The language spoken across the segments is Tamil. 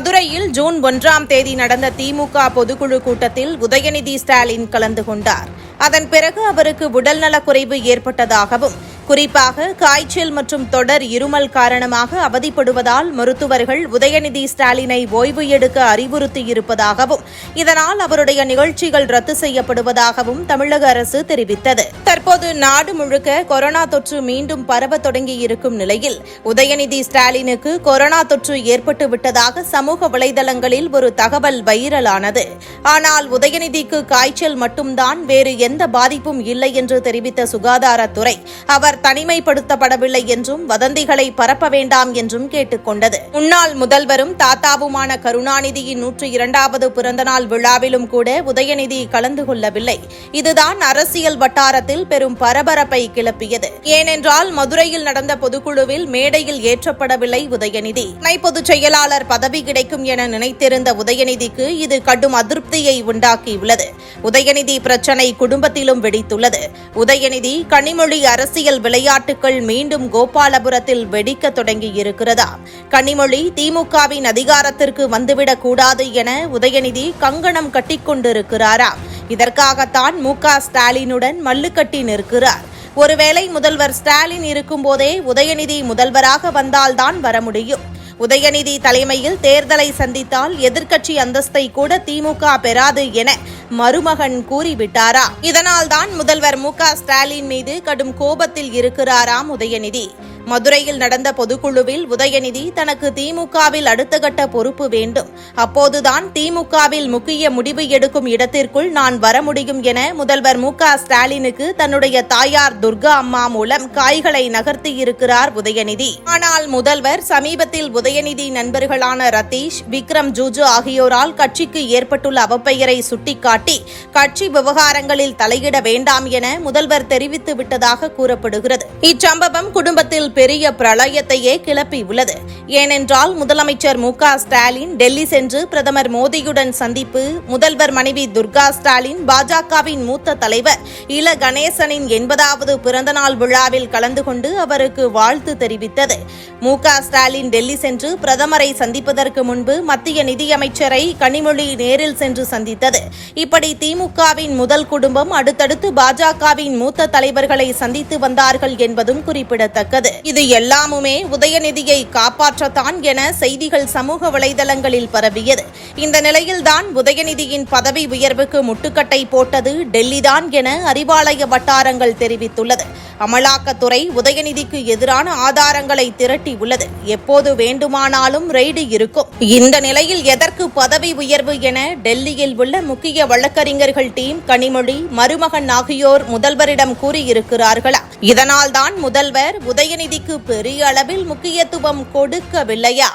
மதுரையில் ஜூன் ஒன்றாம் தேதி நடந்த திமுக பொதுக்குழு கூட்டத்தில் உதயநிதி ஸ்டாலின் கலந்து கொண்டார். அதன் பிறகு அவருக்கு உடல்நலக்குறைவு ஏற்பட்டதாகவும் குறிப்பாக காய்ச்சல் மற்றும் தொடர் இருமல் காரணமாக அவதிப்படுவதால் மருத்துவர்கள் உதயநிதி ஸ்டாலினை ஓய்வு எடுக்க அறிவுறுத்தியிருப்பதாகவும் இதனால் அவருடைய நிகழ்ச்சிகள் ரத்து செய்யப்படுவதாகவும் தமிழக அரசு தெரிவித்தது. தற்போது நாடு முழுக்க கொரோனா தொற்று மீண்டும் பரவ தொடங்கியிருக்கும் நிலையில் உதயநிதி ஸ்டாலினுக்கு கொரோனா தொற்று ஏற்பட்டு விட்டதாக சமூக வலைதளங்களில் ஒரு தகவல் வைரலானது. ஆனால் உதயநிதிக்கு காய்ச்சல் மட்டும்தான் வேறு எந்த பாதிப்பும் இல்லை என்று தெரிவித்த சுகாதாரத்துறை அவர் தனிமைப்படுத்தப்படவில்லை என்றும் வதந்திகளை பரப்ப வேண்டாம் என்றும் கேட்டுக்கொண்டது. முன்னாள் முதல்வரும் தாத்தாவுமான கருணாநிதியின் நூற்று இரண்டாவது பிறந்தநாள் விழாவிலும் கூட உதயநிதி கலந்து கொள்ளவில்லை. இதுதான் அரசியல் வட்டாரத்தில் பெரும் பரபரப்பை கிளப்பியது. ஏனென்றால் மதுரையில் நடந்த பொதுக்குழுவில் மேடையில் ஏற்றப்படவில்லை உதயநிதி. துணை பொதுச் செயலாளர் பதவி கிடைக்கும் என நினைத்திருந்த உதயநிதிக்கு இது கடும் அதிருப்தியை உண்டாக்கியுள்ளது. உதயநிதி பிரச்சனை குடும்பத்திலும் வெடித்துள்ளது. உதயநிதி கனிமொழி அரசியல் விளையாட்டுகள் மீண்டும் கோபாலபுரத்தில் வெடிக்க தொடங்கியிருக்கிறதா? கனிமொழி திமுகவின் அதிகாரத்திற்கு வந்துவிடக் கூடாது என உதயநிதி கங்கணம் கட்டிக்கொண்டிருக்கிறாரா இதற்காகத்தான் மு க ஸ்டாலினுடன் மல்லுக்கட்டி நிற்கிறார். ஒருவேளை முதல்வர் ஸ்டாலின் இருக்கும்போதே உதயநிதி முதல்வராக வந்தால்தான் வர முடியும். உதயநிதி தலைமையில் தேர்தலை சந்தித்தால் எதிர்க்கட்சி அந்தஸ்தை கூட திமுக பெறாது என மருமகன் கூறிவிட்டாரா? இதனால்தான் முதல்வர் மு க ஸ்டாலின் மீது கடும் கோபத்தில் இருக்கிறாராம் உதயநிதி. மதுரையில் நடந்த பொதுக்குழுவில் உதயநிதி தனக்கு திமுகவில் அடுத்த கட்ட பொறுப்பு வேண்டும். அப்போதுதான் திமுகவில் முக்கிய முடிவு எடுக்கும் இடத்திற்குள் நான் வர முடியும் என முதல்வர் மு க ஸ்டாலினுக்கு தன்னுடைய தாயார் துர்கா அம்மா மூலம் காய்களை நகர்த்தியிருக்கிறார் உதயநிதி. ஆனால் முதல்வர் சமீபத்தில் உதயநிதி நண்பர்களான ரதீஷ் விக்ரம் ஜூஜு ஆகியோரால் கட்சிக்கு ஏற்பட்டுள்ள அவப்பெயரை சுட்டிக்காட்டி கட்சி விவகாரங்களில் தலையிட வேண்டாம் என முதல்வர் தெரிவித்து விட்டதாக கூறப்படுகிறது. இச்சம்பவம் குடும்பத்தில் பெரிய பிரளயத்தையே கிளப்பியுள்ளது. ஏனென்றால் முதலமைச்சர் மு ஸ்டாலின் டெல்லி சென்று பிரதமர் மோடியுடன் சந்திப்பு முதல்வர் மனைவி துர்கா ஸ்டாலின் பாஜகவின் மூத்த தலைவர் இல கணேசனின் எண்பதாவது பிறந்தநாள் விழாவில் கலந்து கொண்டு அவருக்கு வாழ்த்து தெரிவித்தது. மு ஸ்டாலின் டெல்லி சென்று பிரதமரை சந்திப்பதற்கு முன்பு மத்திய நிதியமைச்சரை கனிமொழி நேரில் சென்று சந்தித்தது. இப்படி திமுகவின் முதல் குடும்பம் அடுத்தடுத்து பாஜகவின் மூத்த தலைவர்களை சந்தித்து வந்தார்கள் என்பதும் குறிப்பிடத்தக்கது. இது எல்லாமுமே உதயநிதியை காப்பாற்றத்தான் என செய்திகள் சமூக வலைதளங்களில் பரவியது. இந்த நிலையில்தான் உதயநிதியின் பதவி உயர்வுக்கு முட்டுக்கட்டை போட்டது டெல்லிதான் என அறிவாலய வட்டாரங்கள் தெரிவித்துள்ளது. அமலாக்கத்துறை உதயநிதிக்கு எதிரான ஆதாரங்களை திரட்டி உள்ளது. எப்போது வேண்டுமானாலும் ரெய்டு இருக்கும். இந்த நிலையில் எதற்கு பதவி உயர்வு என டெல்லியில் உள்ள முக்கிய வழக்கறிஞர்கள் டீம் கனிமொழி மருமகன் ஆகியோர் முதல்வரிடம் கூறியிருக்கிறார்களா? இதனால்தான் முதல்வர் உதயநிதிக்கு பெரிய அளவில் முக்கியத்துவம் கொடுக்கவில்லையா?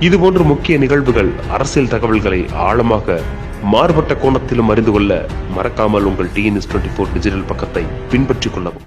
இதுபோன்ற முக்கிய நிகழ்வுகள் அரசியல் தகவல்களை ஆழமாக மாறுபட்ட கோணத்திலும் அறிந்து கொள்ள மறக்காமல் உங்கள் டிஎன்எஸ் டுவெண்ட்டி ஃபோர் டிஜிட்டல் பக்கத்தை பின்பற்றிக் கொள்ளவும்.